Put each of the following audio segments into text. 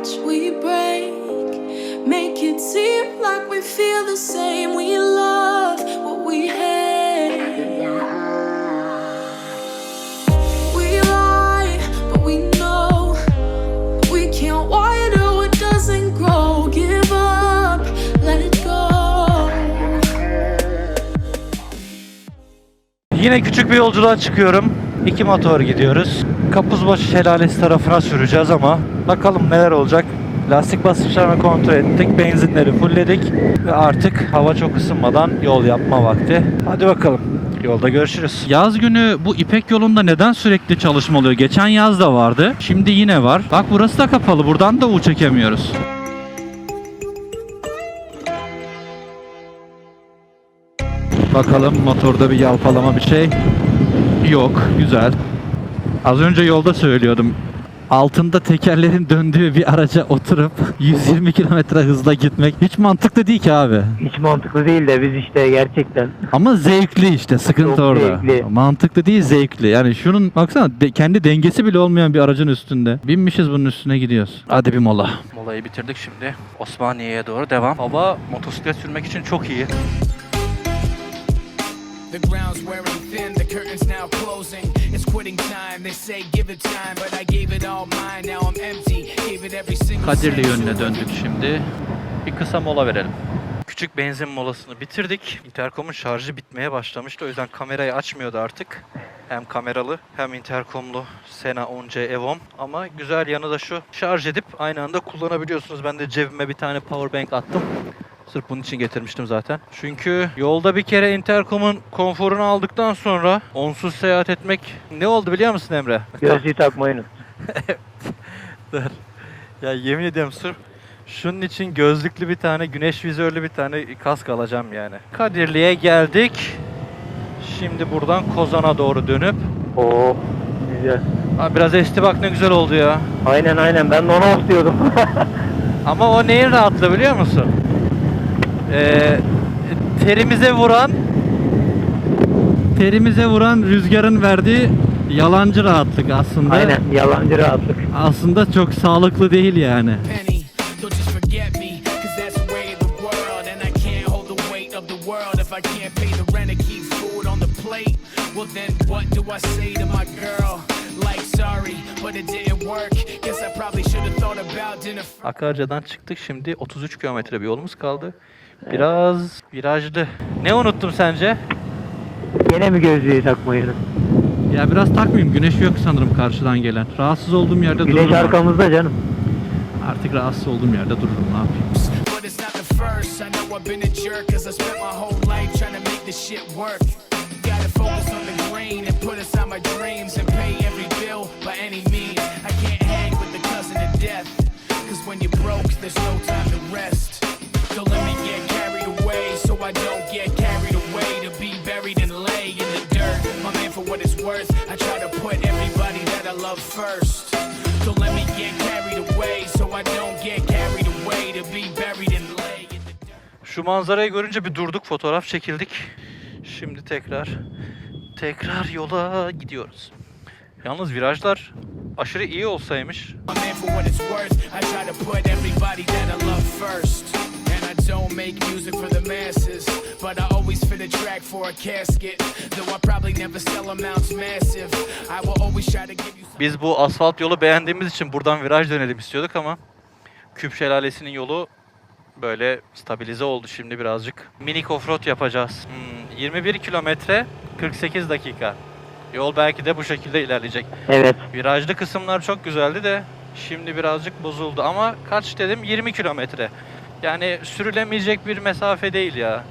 much we break. Make it seem like we feel the same. We love what we hate. Yine küçük bir yolculuğa çıkıyorum. İki motor gidiyoruz. Kapuzbaşı Şelalesi tarafına süreceğiz ama bakalım neler olacak. Lastik basınçlarını kontrol ettik, benzinleri fullledik ve artık hava çok ısınmadan yol yapma vakti. Hadi bakalım. Yolda görüşürüz. Yaz günü bu İpek yolunda neden sürekli çalışma oluyor? Geçen yaz da vardı. Şimdi yine var. Bak burası da kapalı. Buradan da U çekemiyoruz. Bakalım motorda bir yalpalama bir şey. Yok, güzel. Az önce yolda söylüyordum. Altında tekerlerin döndüğü bir araca oturup 120 km hızla gitmek hiç mantıklı değil ki abi. Hiç mantıklı değil de biz işte gerçekten Ama zevkli işte sıkıntı Çok orada. zevkli. Mantıklı değil zevkli. Yani şunun baksana de- kendi dengesi bile olmayan bir aracın üstünde. Binmişiz bunun üstüne gidiyoruz. Hadi bir mola. Molayı bitirdik şimdi. Osmaniye'ye doğru devam. Hava motosiklet sürmek için çok iyi. The ground's wearing thin, curtains now closing. It's quitting time, they say give it time, but I gave it all mine. Now I'm empty, gave it every single Kadirli yönüne döndük şimdi. Bir kısa mola verelim. Küçük benzin molasını bitirdik. Intercom'un şarjı bitmeye başlamıştı. O yüzden kamerayı açmıyordu artık. Hem kameralı hem intercomlu Sena 10C Evom. Ama güzel yanı da şu. Şarj edip aynı anda kullanabiliyorsunuz. Ben de cebime bir tane powerbank attım. Sırf bunun için getirmiştim zaten. Çünkü yolda bir kere intercom'un konforunu aldıktan sonra onsuz seyahat etmek ne oldu biliyor musun Emre? gözlüğü takmayı unut. Dur. Ya yemin ediyorum sırf şunun için gözlüklü bir tane, güneş vizörlü bir tane kask alacağım yani. Kadirli'ye geldik. Şimdi buradan Kozan'a doğru dönüp Oo güzel. Ha, biraz esti bak ne güzel oldu ya. Aynen aynen ben de onu istiyordum. Ama o neyin rahatlığı biliyor musun? Ee, terimize vuran terimize vuran rüzgarın verdiği yalancı rahatlık aslında. aynen yalancı rahatlık. Aslında çok sağlıklı değil yani. Akarca'dan çıktık. Şimdi 33 kilometre bir yolumuz kaldı. Biraz virajlı. Ne unuttum sence? Yine mi gözlüğü takmayı? Ya biraz takmayayım. Güneş yok sanırım karşıdan gelen. Rahatsız olduğum yerde Güneş dururum. arkamızda canım. Artık rahatsız olduğum yerde dururum. Ne yapayım? When you're broke, there's no time to rest. Don't let me I don't get carried away to be buried and lay in the dirt. My man, for what it's worth, I try to put everybody that I love first. Don't let me get carried away, so I don't get carried away to be buried and lay in the dirt. Şu manzarayı görünce bir durduk, fotoğraf çekildik. Şimdi tekrar tekrar yola gidiyoruz. Yalnız virajlar aşırı iyi olsaymış. Don't make music for the masses, but I always fit a track for a casket. Though I probably never sell amounts massive, I will always try to give you. Biz bu asfalt yolu beğendiğimiz için buradan viraj dönelim istiyorduk ama Küp Şelalesi'nin yolu böyle stabilize oldu şimdi birazcık. Minik offroad yapacağız. Hmm, 21 kilometre 48 dakika. Yol belki de bu şekilde ilerleyecek. Evet. Virajlı kısımlar çok güzeldi de şimdi birazcık bozuldu ama kaç dedim 20 kilometre. Yani sürülemeyecek bir mesafe değil ya.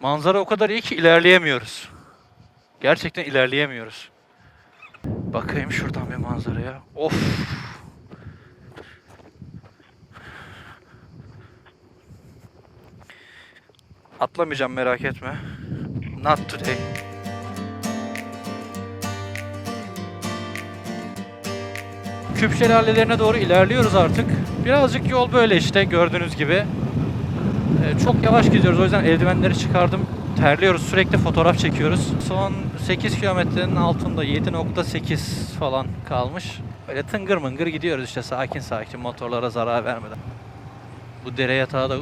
Manzara o kadar iyi ki ilerleyemiyoruz. Gerçekten ilerleyemiyoruz. Bakayım şuradan bir manzaraya. Of. Atlamayacağım merak etme. Not today. Küp şelalelerine doğru ilerliyoruz artık. Birazcık yol böyle işte gördüğünüz gibi. Ee, çok yavaş gidiyoruz o yüzden eldivenleri çıkardım. Terliyoruz sürekli fotoğraf çekiyoruz. Son 8 kilometrenin altında 7.8 falan kalmış. Böyle tıngır mıngır gidiyoruz işte sakin sakin motorlara zarar vermeden. Bu dere yatağı da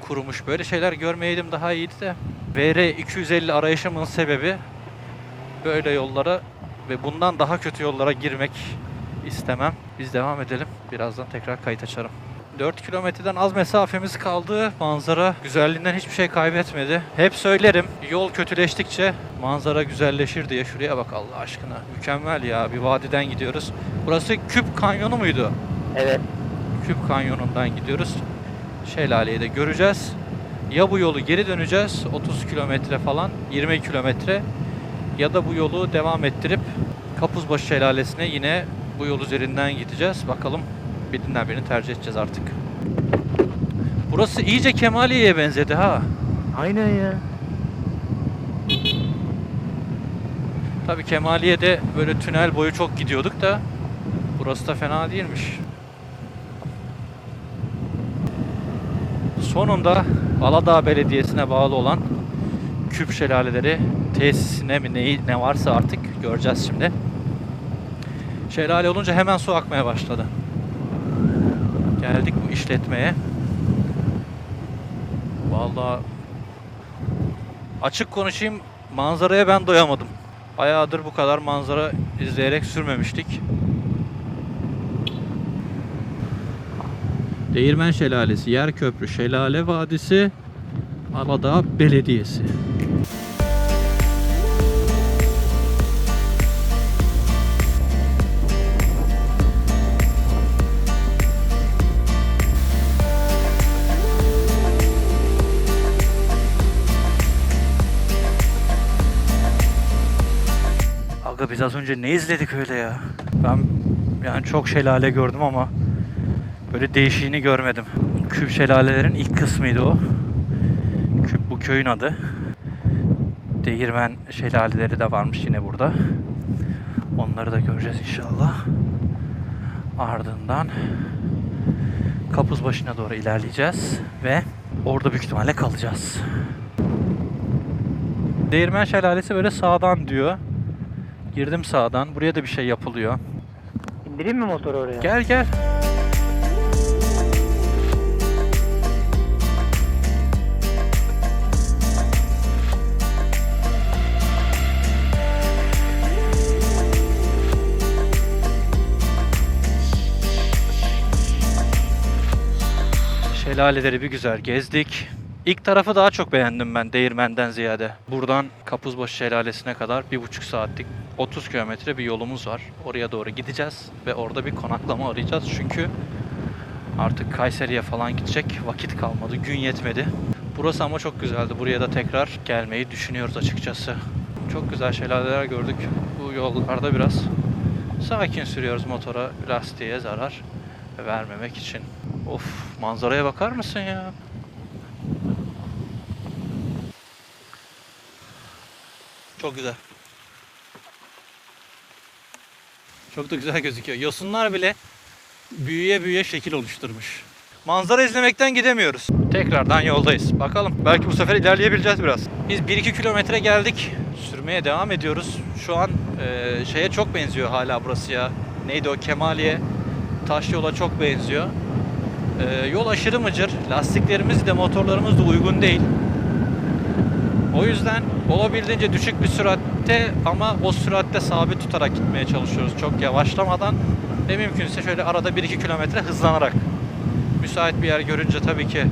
kurumuş. Böyle şeyler görmeyeydim daha iyiydi de. VR 250 arayışımın sebebi böyle yollara ve bundan daha kötü yollara girmek istemem. Biz devam edelim. Birazdan tekrar kayıt açarım. 4 kilometreden az mesafemiz kaldı. Manzara güzelliğinden hiçbir şey kaybetmedi. Hep söylerim yol kötüleştikçe manzara güzelleşir diye. Şuraya bak Allah aşkına. Mükemmel ya. Bir vadiden gidiyoruz. Burası Küp Kanyonu muydu? Evet. Küp Kanyonu'ndan gidiyoruz. Şelaleyi de göreceğiz. Ya bu yolu geri döneceğiz 30 kilometre falan 20 kilometre ya da bu yolu devam ettirip Kapuzbaşı Şelalesi'ne yine bu yol üzerinden gideceğiz. Bakalım birinden birini tercih edeceğiz artık. Burası iyice Kemaliye'ye benzedi ha. Aynen ya. Tabii Kemaliye'de böyle tünel boyu çok gidiyorduk da burası da fena değilmiş. Sonunda Aladağ Belediyesi'ne bağlı olan Küp Şelaleleri tesisine mi neyi, ne varsa artık göreceğiz şimdi. Şelale olunca hemen su akmaya başladı. Geldik bu işletmeye. Vallahi açık konuşayım manzaraya ben doyamadım. Bayağıdır bu kadar manzara izleyerek sürmemiştik. Değirmen Şelalesi, Yer Köprü, Şelale Vadisi, Aladağ Belediyesi. Biz az önce ne izledik öyle ya? Ben yani çok şelale gördüm ama böyle değişiğini görmedim. Küp şelalelerin ilk kısmıydı o. Küp bu köyün adı. Değirmen şelaleleri de varmış yine burada. Onları da göreceğiz inşallah. Ardından kapuz başına doğru ilerleyeceğiz ve orada büyük ihtimalle kalacağız. Değirmen şelalesi böyle sağdan diyor. Girdim sağdan. Buraya da bir şey yapılıyor. İndireyim mi motoru oraya? Gel gel. Şelaleleri bir güzel gezdik. İlk tarafı daha çok beğendim ben Değirmen'den ziyade. Buradan Kapuzbaşı Şelalesi'ne kadar bir buçuk saatlik 30 kilometre bir yolumuz var. Oraya doğru gideceğiz ve orada bir konaklama arayacağız. Çünkü artık Kayseri'ye falan gidecek vakit kalmadı, gün yetmedi. Burası ama çok güzeldi. Buraya da tekrar gelmeyi düşünüyoruz açıkçası. Çok güzel şelaleler gördük. Bu yollarda biraz sakin sürüyoruz motora. Lastiğe zarar vermemek için. Of manzaraya bakar mısın ya? Çok güzel. Çok da güzel gözüküyor. Yosunlar bile büyüye büyüye şekil oluşturmuş. Manzara izlemekten gidemiyoruz. Tekrardan yoldayız. Bakalım. Belki bu sefer ilerleyebileceğiz biraz. Biz 1-2 kilometre geldik. Sürmeye devam ediyoruz. Şu an e, şeye çok benziyor hala burası ya. Neydi o? Kemaliye. Taş yola çok benziyor. E, yol aşırı mıcır. Lastiklerimiz de motorlarımız da uygun değil. O yüzden olabildiğince düşük bir süratte ama o süratte sabit tutarak gitmeye çalışıyoruz. Çok yavaşlamadan ve mümkünse şöyle arada 1-2 kilometre hızlanarak. Müsait bir yer görünce tabii ki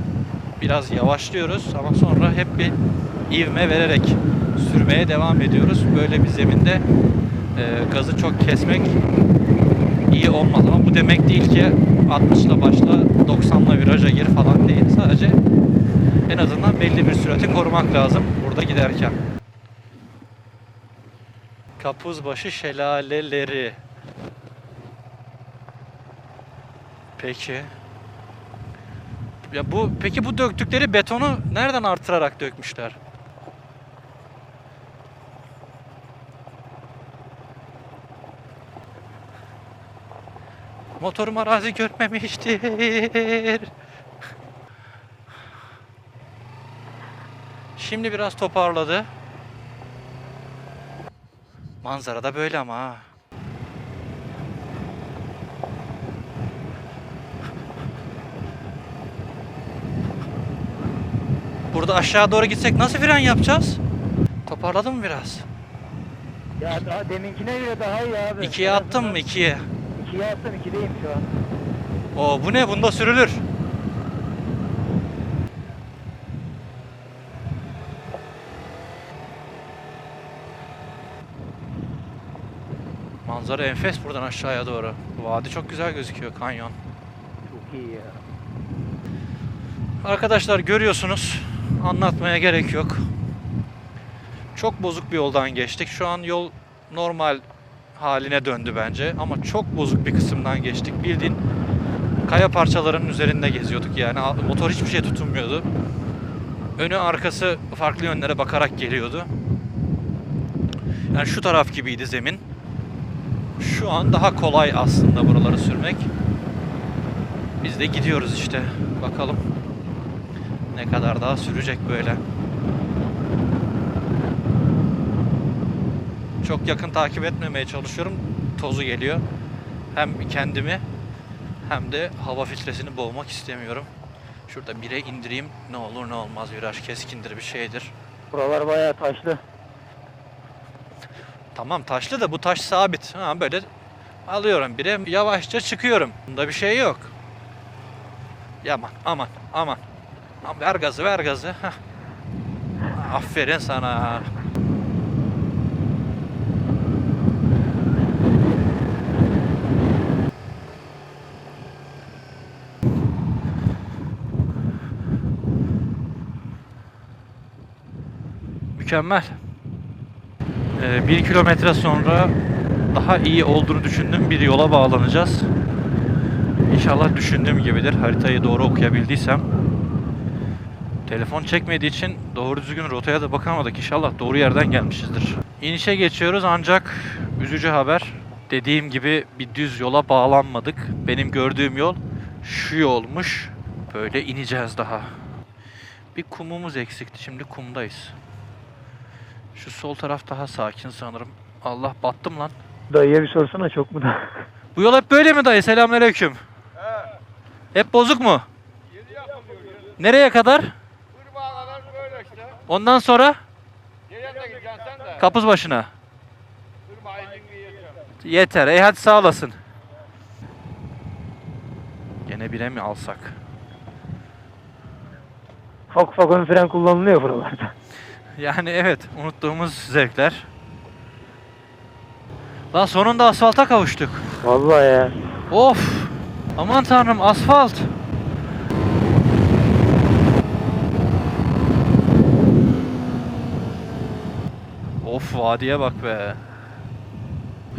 biraz yavaşlıyoruz ama sonra hep bir ivme vererek sürmeye devam ediyoruz. Böyle bir zeminde e, gazı çok kesmek iyi olmaz ama bu demek değil ki 60 ile başla 90 ile viraja gir falan değil. Sadece en azından belli bir sürati korumak lazım burada giderken. Kapuzbaşı şelaleleri. Peki. Ya bu peki bu döktükleri betonu nereden artırarak dökmüşler? Motorum arazi görmemiştir. Şimdi biraz toparladı. Manzara da böyle ama ha. Burada aşağı doğru gitsek nasıl fren yapacağız? Toparladın mı biraz? Ya daha deminkine göre daha iyi abi. İkiye daha- mı? İkiye. İkiye attım ikideyim şu an. Oo bu ne? Bunda sürülür. Manzara enfes buradan aşağıya doğru. Vadi çok güzel gözüküyor kanyon. Çok iyi ya. Arkadaşlar görüyorsunuz. Anlatmaya gerek yok. Çok bozuk bir yoldan geçtik. Şu an yol normal haline döndü bence. Ama çok bozuk bir kısımdan geçtik. Bildiğin kaya parçalarının üzerinde geziyorduk yani. Motor hiçbir şey tutunmuyordu. Önü arkası farklı yönlere bakarak geliyordu. Yani şu taraf gibiydi zemin. Şu an daha kolay aslında buraları sürmek. Biz de gidiyoruz işte. Bakalım ne kadar daha sürecek böyle. Çok yakın takip etmemeye çalışıyorum. Tozu geliyor. Hem kendimi hem de hava filtresini boğmak istemiyorum. Şurada bire indireyim. Ne olur ne olmaz viraj keskindir bir şeydir. Buralar bayağı taşlı. Tamam taşlı da bu taş sabit. Ha, böyle alıyorum bire yavaşça çıkıyorum. Bunda bir şey yok. Yaman aman aman. Ver gazı ver gazı. Heh. Aferin sana. Mükemmel. Ee, bir kilometre sonra daha iyi olduğunu düşündüğüm bir yola bağlanacağız. İnşallah düşündüğüm gibidir. Haritayı doğru okuyabildiysem. Telefon çekmediği için doğru düzgün rotaya da bakamadık. İnşallah doğru yerden gelmişizdir. İnişe geçiyoruz ancak üzücü haber. Dediğim gibi bir düz yola bağlanmadık. Benim gördüğüm yol şu yolmuş. Böyle ineceğiz daha. Bir kumumuz eksikti. Şimdi kumdayız. Şu sol taraf daha sakin sanırım. Allah battım lan. Dayıya bir sorsana çok mu da? Bu yol hep böyle mi dayı? Selamünaleyküm. Hep bozuk mu? Nereye kadar? Irmağa kadar böyle işte. Ondan sonra Nereye de gideceksin sen de? kapuz başına. Yiyeceksin. Yeter. Ey hadi sağ olasın. Gene bire mi alsak? Ufak ufak ön fren kullanılıyor buralarda. Yani evet unuttuğumuz zevkler. Lan sonunda asfalta kavuştuk. Vallahi ya. Of! Aman tanrım asfalt. Of vadiye bak be.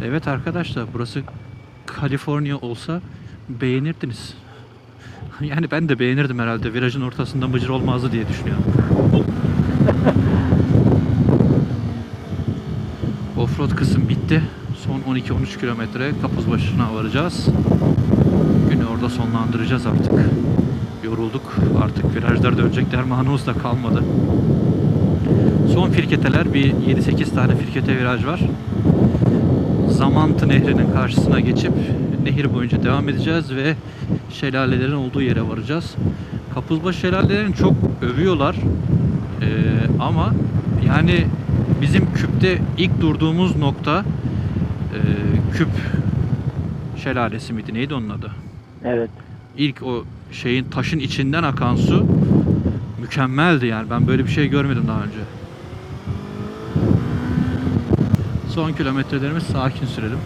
Evet arkadaşlar burası Kaliforniya olsa beğenirdiniz. Yani ben de beğenirdim herhalde. Virajın ortasında mıcır olmazdı diye düşünüyorum. Offroad kısım bitti. Son 12-13 kilometre Kapuzbaşı'na varacağız. Günü orada sonlandıracağız artık. Yorulduk. Artık virajlar dönecek dermanımız da kalmadı. Son firketeler bir 7-8 tane firkete viraj var. Zamantı Nehri'nin karşısına geçip nehir boyunca devam edeceğiz ve şelalelerin olduğu yere varacağız. Kapuzbaşı şelalelerini çok övüyorlar. Ee, ama yani bizim küpte ilk durduğumuz nokta küp şelalesi miydi? Neydi onun adı? Evet. İlk o şeyin taşın içinden akan su mükemmeldi yani. Ben böyle bir şey görmedim daha önce. Son kilometrelerimiz sakin sürelim.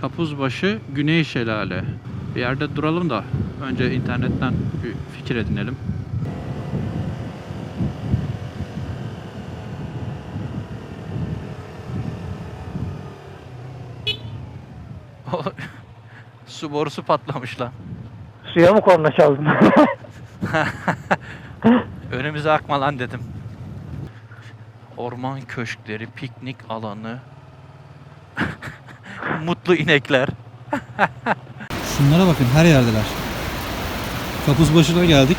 Kapuzbaşı Güney Şelale. Bir yerde duralım da önce internetten bir fikir edinelim. Su borusu patlamış lan. Suya mı korna çaldın? Önümüze akma lan dedim. Orman köşkleri, piknik alanı. Mutlu inekler. Şunlara bakın her yerdeler. Kapuz başına geldik.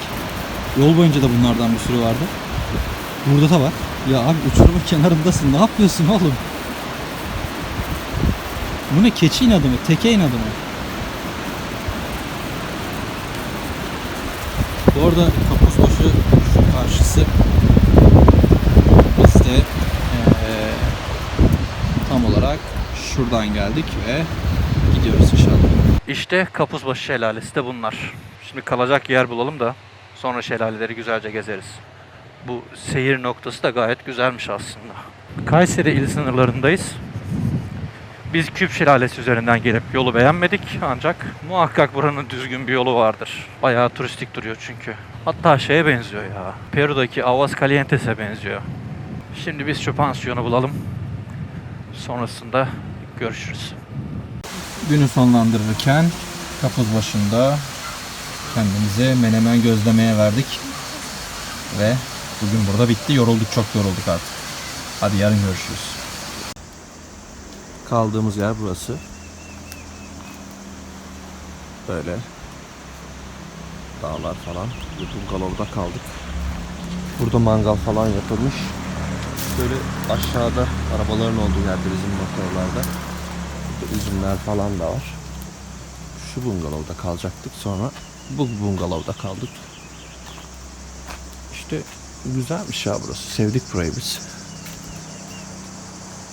Yol boyunca da bunlardan bir sürü vardı. Burada da var. Ya abi uçurumun kenarındasın. Ne yapıyorsun oğlum? Bu ne? Keçi inadı mı? Teke inadı mı? Bu arada Kapuzbaşı karşısı. Biz de eee, tam olarak şuradan geldik ve gidiyoruz inşallah. İşte Kapuzbaşı Şelalesi de bunlar. Şimdi kalacak yer bulalım da sonra şelaleleri güzelce gezeriz. Bu seyir noktası da gayet güzelmiş aslında. Kayseri il sınırlarındayız. Biz Küp Şelalesi üzerinden gelip yolu beğenmedik ancak muhakkak buranın düzgün bir yolu vardır. Bayağı turistik duruyor çünkü. Hatta şeye benziyor ya. Peru'daki Aguas Calientes'e benziyor. Şimdi biz şu pansiyonu bulalım. Sonrasında görüşürüz. Günü sonlandırırken kapuz başında kendimize menemen gözlemeye verdik. Ve bugün burada bitti. Yorulduk çok yorulduk artık. Hadi yarın görüşürüz. Kaldığımız yer burası. Böyle dağlar falan. Bungalovda kaldık. Burada mangal falan yapılmış. Böyle aşağıda arabaların olduğu yerde bizim motorlarda Burada üzümler falan da var. Şu bungalovda kalacaktık sonra bu bungalovda kaldık. İşte güzelmiş ya burası. Sevdik burayı biz.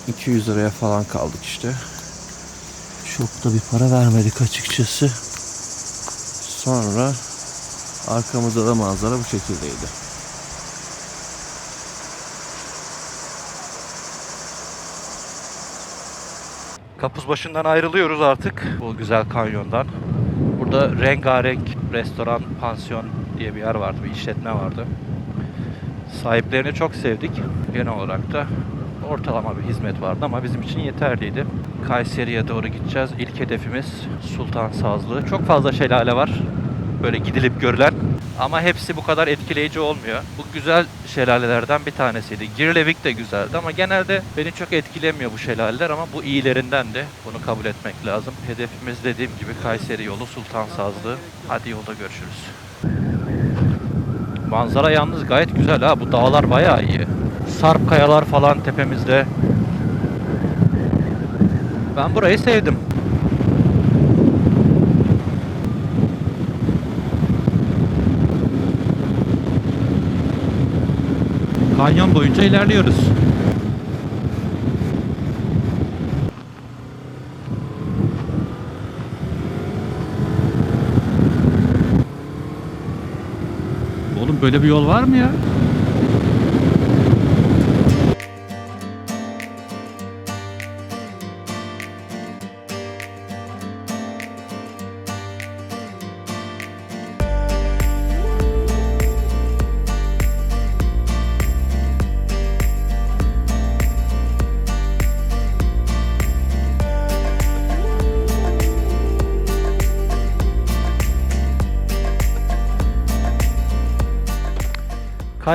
200 liraya falan kaldık işte. Çok da bir para vermedik açıkçası. Sonra arkamızda da manzara bu şekildeydi. Kapuzbaşı'ndan ayrılıyoruz artık bu güzel kanyondan. Burada rengarenk restoran, pansiyon diye bir yer vardı, bir işletme vardı. Sahiplerini çok sevdik. Genel olarak da ortalama bir hizmet vardı ama bizim için yeterliydi. Kayseri'ye doğru gideceğiz. İlk hedefimiz Sultan Sazlı. Çok fazla şelale var. Böyle gidilip görülen. Ama hepsi bu kadar etkileyici olmuyor. Bu güzel şelalelerden bir tanesiydi. Girlevik de güzeldi ama genelde beni çok etkilemiyor bu şelaleler ama bu iyilerinden de bunu kabul etmek lazım. Hedefimiz dediğim gibi Kayseri yolu Sultan Sazlı. Hadi yolda görüşürüz. Manzara yalnız gayet güzel ha. Bu dağlar bayağı iyi. Sarp kayalar falan tepemizde. Ben burayı sevdim. Kanyon boyunca ilerliyoruz. Oğlum böyle bir yol var mı ya?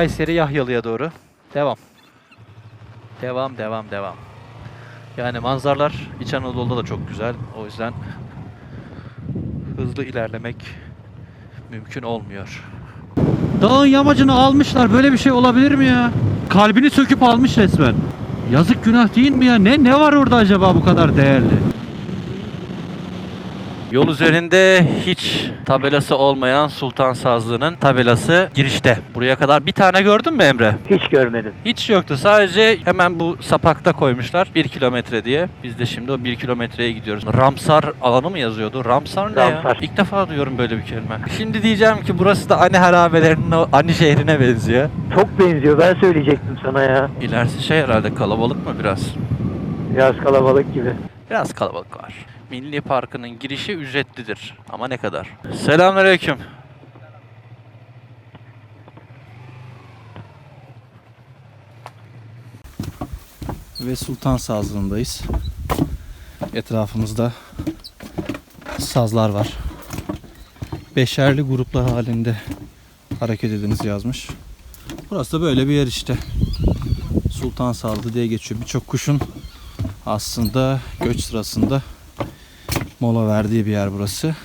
Kayseri Yahyalı'ya doğru. Devam. Devam, devam, devam. Yani manzaralar İç Anadolu'da da çok güzel. O yüzden hızlı ilerlemek mümkün olmuyor. Dağın yamacını almışlar. Böyle bir şey olabilir mi ya? Kalbini söküp almış resmen. Yazık günah değil mi ya? Ne ne var orada acaba bu kadar değerli? Yol üzerinde hiç tabelası olmayan Sultan Sazlı'nın tabelası girişte. Buraya kadar bir tane gördün mü Emre? Hiç görmedim. Hiç yoktu. Sadece hemen bu sapakta koymuşlar. 1 kilometre diye. Biz de şimdi o 1 kilometreye gidiyoruz. Ramsar alanı mı yazıyordu? Ramsar ne ya? Ramsar. İlk defa duyuyorum böyle bir kelime. Şimdi diyeceğim ki burası da Ani harabelerinin o Ani şehrine benziyor. Çok benziyor. Ben söyleyecektim sana ya. İlerisi şey herhalde kalabalık mı biraz? Biraz kalabalık gibi. Biraz kalabalık var. Milli Parkı'nın girişi ücretlidir. Ama ne kadar? Selamünaleyküm. Ve Sultan Sazlığı'ndayız. Etrafımızda sazlar var. Beşerli gruplar halinde hareket ediniz yazmış. Burası da böyle bir yer işte. Sultan Sazlı diye geçiyor. Birçok kuşun aslında göç sırasında mola verdiği bir yer burası.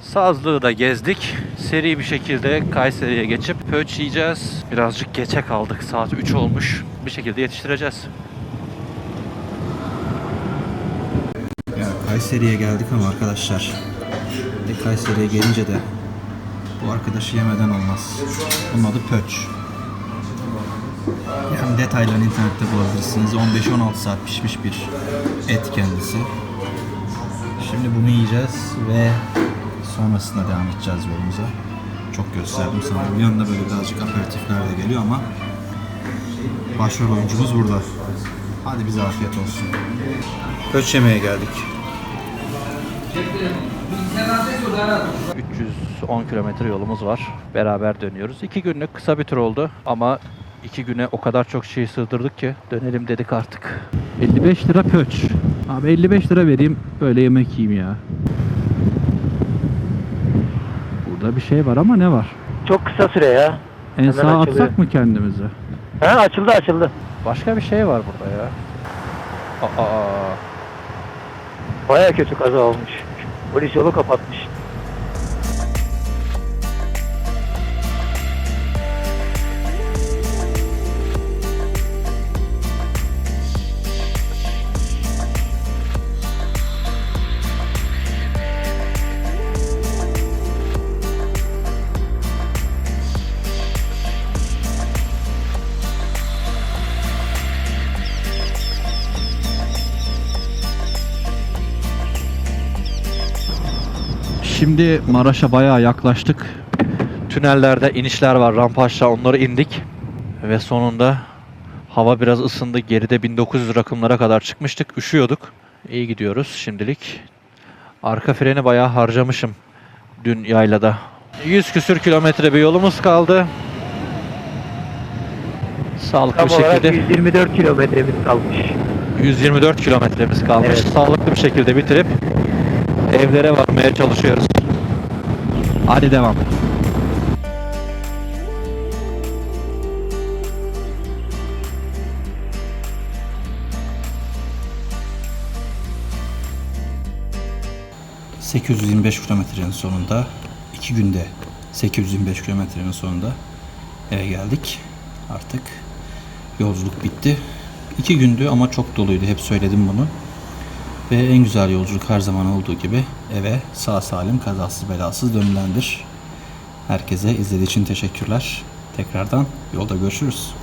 Sazlığı da gezdik. Seri bir şekilde Kayseri'ye geçip pöç yiyeceğiz. Birazcık geçe kaldık. Saat 3 olmuş. Bir şekilde yetiştireceğiz. Ya Kayseri'ye geldik ama arkadaşlar. Bir Kayseri'ye gelince de bu arkadaşı yemeden olmaz. Bunun adı Pöç. Yani detaylarını internette bulabilirsiniz. 15-16 saat pişmiş bir et kendisi. Şimdi bunu yiyeceğiz ve sonrasında devam edeceğiz yolumuza. Çok gösterdim sanırım. Yanında böyle birazcık aperatifler de geliyor ama başrol oyuncumuz burada. Hadi bize afiyet olsun. Pöç yemeye geldik. 310 kilometre yolumuz var. Beraber dönüyoruz. 2 günlük kısa bir tur oldu ama 2 güne o kadar çok şey sığdırdık ki dönelim dedik artık. 55 lira pöç. Abi 55 lira vereyim böyle yemek yiyeyim ya. Burada bir şey var ama ne var? Çok kısa süre ya. En sağa atsak mı kendimizi? Ha açıldı açıldı. Başka bir şey var burada ya. Aa, Baya kötü kaza olmuş. Polis yolu kapatmış. Şimdi Maraş'a bayağı yaklaştık. Tünellerde inişler var, rampa aşağı onları indik. Ve sonunda hava biraz ısındı. Geride 1900 rakımlara kadar çıkmıştık. Üşüyorduk. İyi gidiyoruz şimdilik. Arka freni bayağı harcamışım dün yaylada. 100 küsür kilometre bir yolumuz kaldı. Sağlıklı Tam bir şekilde 124 kilometremiz kalmış. 124 kilometremiz kalmış. Evet. Sağlıklı bir şekilde bitirip evlere varmaya çalışıyoruz. Hadi devam. ...825 kilometrenin sonunda... ...2 günde 825 kilometrenin sonunda... ...eve geldik. Artık yolculuk bitti. 2 gündü ama çok doluydu. Hep söyledim bunu. Ve en güzel yolculuk her zaman olduğu gibi... ...eve sağ salim kazasız belasız dönülendir. Herkese izlediği için teşekkürler. Tekrardan yolda görüşürüz.